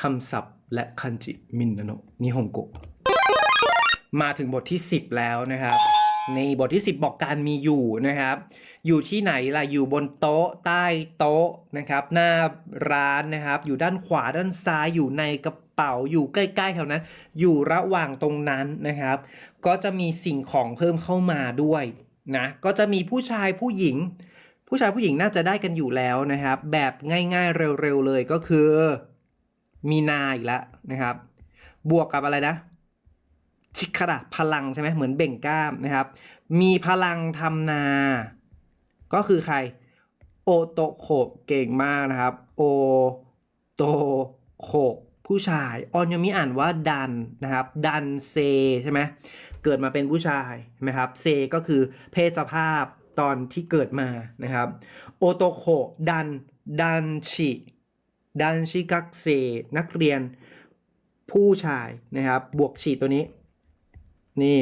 คำศัพท์ และคันจิมินนาโนะนิฮงโกะมาถึงบทที่ 10 แล้วนะครับ ในบทที่ 10 บอกการมีอยู่นะครับ อยู่ที่ไหนล่ะอยู่บนโต๊ะ ใต้โต๊ะนะครับ หน้าร้านนะครับ อยู่ด้านขวาด้านซ้ายอยู่ในกระเป๋าอยู่ใกล้ๆแถวนั้น อยู่ระหว่างตรงนั้นนะครับ ก็จะมีสิ่งของเพิ่มเข้ามาด้วยนะก็จะมีผู้ชายผู้หญิง ผู้ชายผู้หญิงน่าจะได้กันอยู่แล้วนะครับ แบบง่ายๆเร็วๆเลยก็คือ มีนาอีกแล้วนะครับ บวกกับอะไรนะ ชิคระพลังใช่ไหมเหมือนเบ่งกล้ามนะครับ มีพลังทำนา ก็คือใคร โอโตโคเก่งมากนะครับ โอโตโคผู้ชายออนยมิอ่านว่าดันนะครับ ดันเซใช่ไหมเกิดมาเป็นผู้ชายใช่ไหมครับเซก็คือเพศสภาพตอนที่เกิดมานะครับ โอโตโคดันดันชิ ดันชิกักเซนักเรียนผู้ชายนะครับ บวกฉีตัวนี้ นี่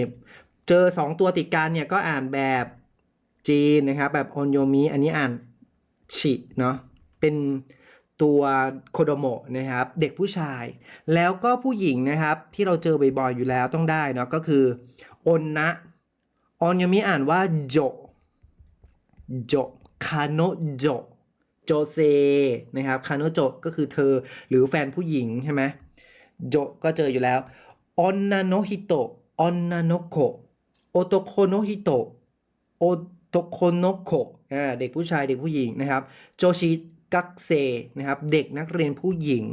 เจอ 2 ตัวติดกันเนี่ยก็อ่านแบบจีนนะครับ แบบออนโยมิอันนี้อ่านชิเนาะเป็นตัวโคโดโมะนะครับ เด็กผู้ชาย แล้วก็ผู้หญิงนะครับ ที่เราเจอบ่อยๆอยู่แล้วต้องได้เนาะก็คืออนนะออนโยมิอ่านว่าโจโจคาโนโจ โจเซนะครับคาโนโจก็คือเธอหรือแฟนผู้หญิงใช่ไหมโจก็เจออยู่แล้วออนนาโนฮิโตะออนนาโนโกโอโตโคโนฮิโตะโอโตโคโนโกอ่าเด็กผู้ชายเด็กผู้หญิงนะครับโจชิกักเซนะครับเด็กนักเรียนผู้หญิง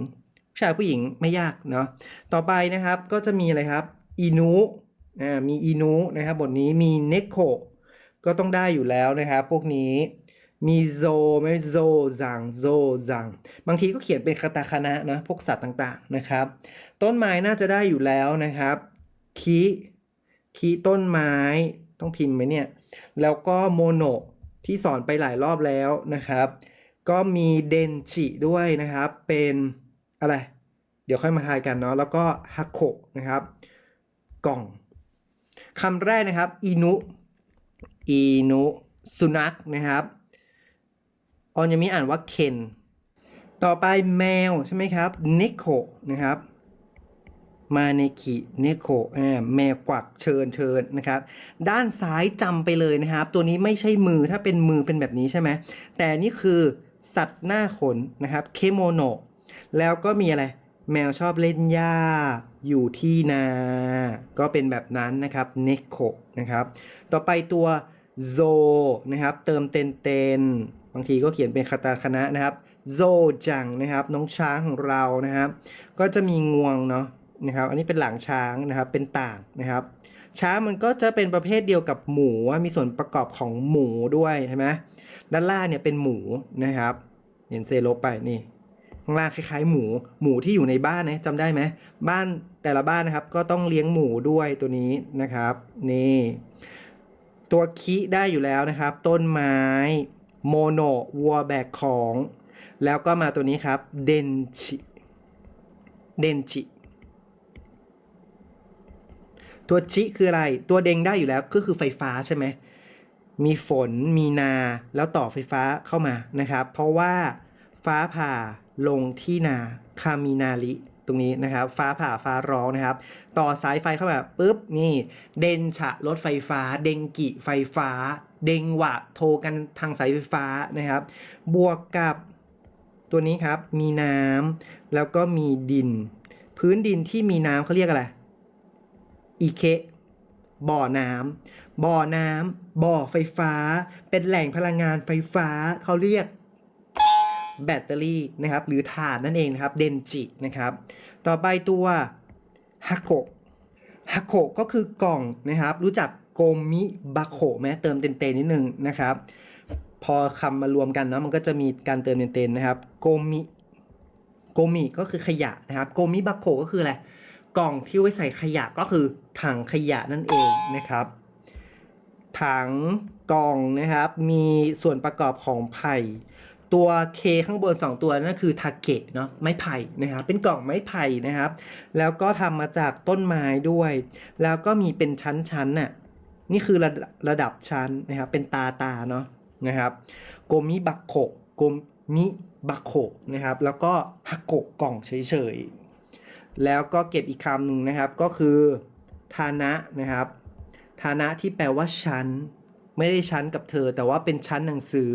ผู้ชายผู้หญิงไม่ยากเนาะต่อไปนะครับก็จะมีอะไรครับอินุอ่ามีอินุนะครับบทนี้มีเนโคก็ต้องได้อยู่แล้วนะครับพวกนี้ มีโซไหมโซซังโซซังบางทีก็เขียนเป็นคาตาคานะนะพวกสัตว์ต่างๆนะครับ ต้นไม้น่าจะได้อยู่แล้วนะครับคีคีต้นไม้ต้องพิมพ์ไหมเนี่ย แล้วก็โมโนที่สอนไปหลายรอบแล้วนะครับ ก็มีเดนจิด้วยนะครับ เป็นอะไร เดี๋ยวค่อยมาทายกันเนาะแล้วก็ฮักโ o นะครับ กล่องคำแรกนะครับอินุอินุสุนัขนะครับ ออนยามิอ่านว่าเคนต่อไปแมวใช่ไหมครับเนโคนะครับมาเนคิเนโคแมวกวักเชิญเชิญนะครับ ด้านซ้ายจำไปเลยนะครับ ตัวนี้ไม่ใช่มือถ้าเป็นมือเป็นแบบนี้ใช่ไหมแต่นี่คือสัตว์หน้าขนนะครับเคโมโนแล้วก็มีอะไร แมวชอบเล่นหญ้า อยู่ที่นา ก็เป็นแบบนั้นนะครับเนโคนะครับ ต่อไปตัวโซนะครับ เติมเต็นเต็น บางทีก็เขียนเป็นคาตาคณะนะครับ โซจังนะครับ น้องช้างของเรานะครับ ก็จะมีงวงเนาะนะครับ อันนี้เป็นหลังช้างนะครับ เป็นต่างนะครับ ช้างมันก็จะเป็นประเภทเดียวกับหมูมีส่วนประกอบของหมูด้วยใช่ไหมด้านล่างเนี่ยเป็นหมูนะครับ เห็นเซโลไปนี่ข้างล่างคล้ายๆ หมู หมูที่อยู่ในบ้านนะจำได้ไหมบ้านแต่ละบ้านนะครับ ก็ต้องเลี้ยงหมูด้วยตัวนี้นะครับ นี่ ตัวคิได้อยู่แล้วนะครับ ต้นไม้ โมโนวัวแบกของ แล้วก็มาตัวนี้ครับเดนชิเดนชิตัวจิคืออะไร ตัวเดงได้อยู่แล้วก็คือไฟฟ้าใช่ไหม มีฝน มีนา แล้วต่อไฟฟ้าเข้ามานะครับ เพราะว่าฟ้าผ่าลงที่นาคามินาริตรงนี้นะครับ ฟ้าผ่าฟ้าร้องนะครับ ต่อสายไฟเข้ามาปุ๊บ นี่ เดนฉะรถไฟฟ้า เดงกิไฟฟ้า เดงหวะโทรกันทางสายไฟฟ้านะครับ บวกกับตัวนี้ครับ มีน้ำแล้วก็มีดิน พื้นดินที่มีน้ำเขาเรียกอะไรอีเคบ่อน้ำบ่อน้ำบ่อไฟฟ้า เป็นแหล่งพลังงานไฟฟ้าเขาเรียกแบตเตอรี่นะครับ หรือถ่านนั่นเองนะครับ เดนจินะครับ ต่อไปตัวฮักโกฮักโกก็คือกล่องนะครับ รู้จัก โกมิบาโคไหมเติมเต็นๆนิดนึงนะครับ พอคำมารวมกันเนาะมันก็จะมีการเติมเต็นๆนะครับโกมิโกมิก็คือขยะนะครับโกมิบาโคก็คืออะไรกล่องที่ไว้ใส่ขยะก็คือถังขยะนั่นเองนะครับ ถังกล่องนะครับ มีส่วนประกอบของไผ่ตัวเคข้างบน 2 ตัวนั่นคือทาเกะเนาะไม้ไผ่นะครับเป็นกล่องไม้ไผ่นะครับ แล้วก็ทำมาจากต้นไม้ด้วย แล้วก็มีเป็นชั้นๆน่ะ นี่คือระระดับชั้นนะครับ เป็นตาตาเนาะนะครับโกมิบักโคโกมมิบะโขนะครับ แล้วก็ฮักโกกล่องเฉยๆ แล้วก็เก็บอีกคำหนึ่งนะครับ ก็คือฐานะนะครับฐานะที่แปลว่าชั้นไม่ได้ชั้นกับเธอ แต่ว่าเป็นชั้นหนังสือ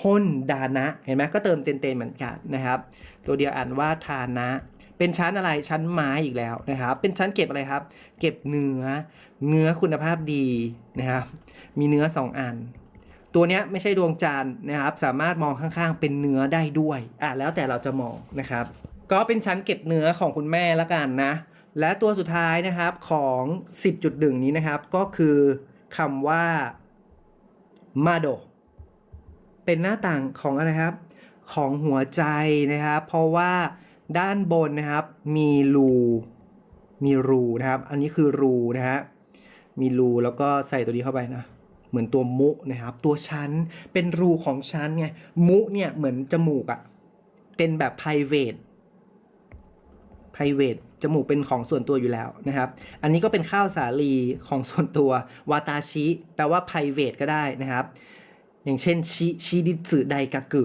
ห้นดานะ เห็นไหมก็เติมเต็นๆเหมือนกันนะครับ ตัวเดียวอ่านว่าฐานะ เป็นชั้นอะไรชั้นไม้อีกแล้วนะครับ เป็นชั้นเก็บอะไรครับ เก็บเนื้อ เนื้อคุณภาพดีนะครับ มีเนื้อสองอัน ตัวเนี้ยไม่ใช่ดวงจันทร์นะครับ สามารถมองข้างๆ เป็นเนื้อได้ด้วยอะแล้วแต่เราจะมองนะครับ ก็เป็นชั้นเก็บเนื้อของคุณแม่ละกันนะ และตัวสุดท้ายนะครับของ 10.1 นี้นะครับ ก็คือคำว่ามาโดเป็นหน้าต่างของอะไรครับ ของหัวใจนะครับ เพราะว่า ด้านบนนะครับ มีรูมีรูนะครับ อันนี้คือรูนะฮะมีรูแล้วก็ใส่ตัวนี้เข้าไปนะเหมือนตัวมุนะครับ ตัวชั้นเป็นรูของชั้นไงมุเนี่ยเหมือนจมูกอะเป็นแบบ private private จมูกเป็นของส่วนตัวอยู่แล้วนะครับ อันนี้ก็เป็นข้าวสาลีของส่วนตัววาตาชิ แปลว่า private ก็ได้นะครับ อย่างเช่นชิชิดิสึไดกากุ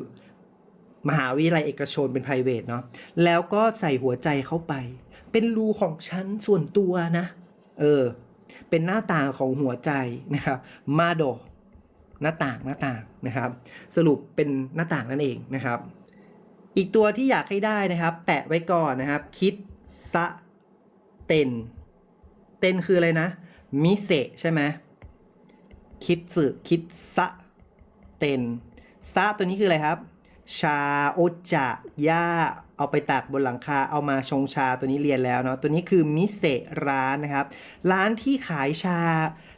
มหาวิทยาลัยเอกชนเป็น p r i v a t เนาะแล้วก็ใส่หัวใจเข้าไป เป็นรูของชั้นส่วนตัวนะ เออ เป็นหน้าต่างของหัวใจนะครับมาโดหน้าต่างหน้าต่างนะครับ สรุปเป็นหน้าต่างนั่นเองนะครับ อีกตัวที่อยากให้ได้นะครับ แปะไว้ก่อนนะครับ คิดซะเต็นเต็นคืออะไรนะมิเซใช่ไหมคิดสึคิดซะเต็นซะตัวนี้คืออะไรครับ ชาโอจะย่าเอาไปตากบนหลังคาเอามาชงชาตัวนี้เรียนแล้วเนาะตัวนี้คือมิเซร้านนะครับ ร้านที่ขายชา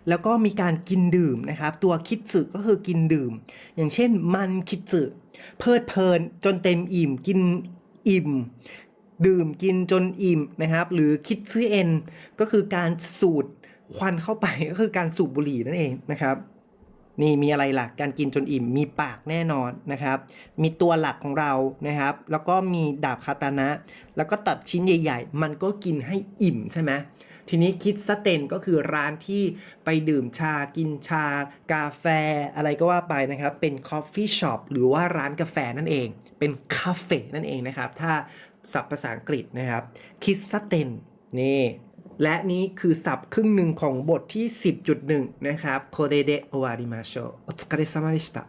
แล้วก็มีการกินดื่มนะครับ ตัวคิดสึก็คือกินดื่ม อย่างเช่นมันคิดสึเพลิดเพลินจนเต็มอิ่มกินอิ่ม ดื่มกินจนอิ่มนะครับ หรือคิดซื้อเอ็นก็คือการสูดควันเข้าไปก็คือการสูบบุหรี่นั่นเองนะครับ นี่มีอะไรหลักการกินจนอิ่ม มีปากแน่นอนนะครับ มีตัวหลักของเรานะครับ แล้วก็มีดาบคาตานะ แล้วก็ตัดชิ้นใหญ่ ๆ มันก็กินให้อิ่มใช่ไหมทีนี้คิดสเตนก็คือร้านที่ไปดื่มชากินชา กาแฟ อะไรก็ว่าไปนะครับ เป็นคอฟฟี่ช็อปหรือว่าร้านกาแฟนั่นเอง เป็นคาเฟ่นั่นเองนะครับ ถ้าศัพท์ภาษาอังกฤษนะครับคิดสเตนนี่ และนี้คือสับครึ่งหนึ่งของบทที่ 10.1 นะครับโคเดเดโอวาริมาโชโอตสกาเรซามาเดชตะ